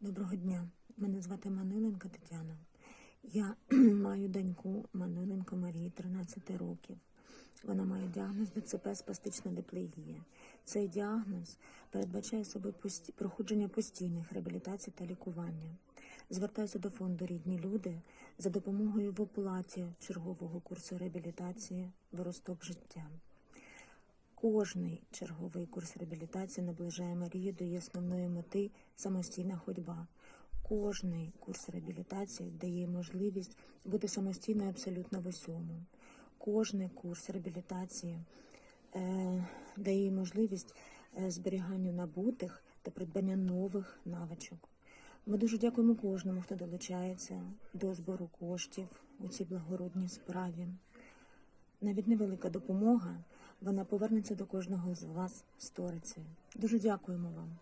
Доброго дня. Мене звати Маниленко Тетяна. Я маю доньку Маниленко Марії, 13 років. Вона має діагноз ДЦП спастична диплегія. Цей діагноз передбачає собою пості- проходження постійних реабілітацій та лікування. Звертаюся до фонду Рідні люди за допомогою в оплаті чергового курсу реабілітації «Виросток життя». Кожний черговий курс реабілітації наближає Марію до її основної мети самостійна ходьба. Кожний курс реабілітації дає можливість бути самостійною абсолютно в усьому. Кожний курс реабілітації е, дає можливість е, зберіганню набутих та придбання нових навичок. Ми дуже дякуємо кожному, хто долучається до збору коштів у цій благородній справі. Навіть невелика допомога, вона повернеться до кожного з вас сторицею. Дуже дякуємо вам.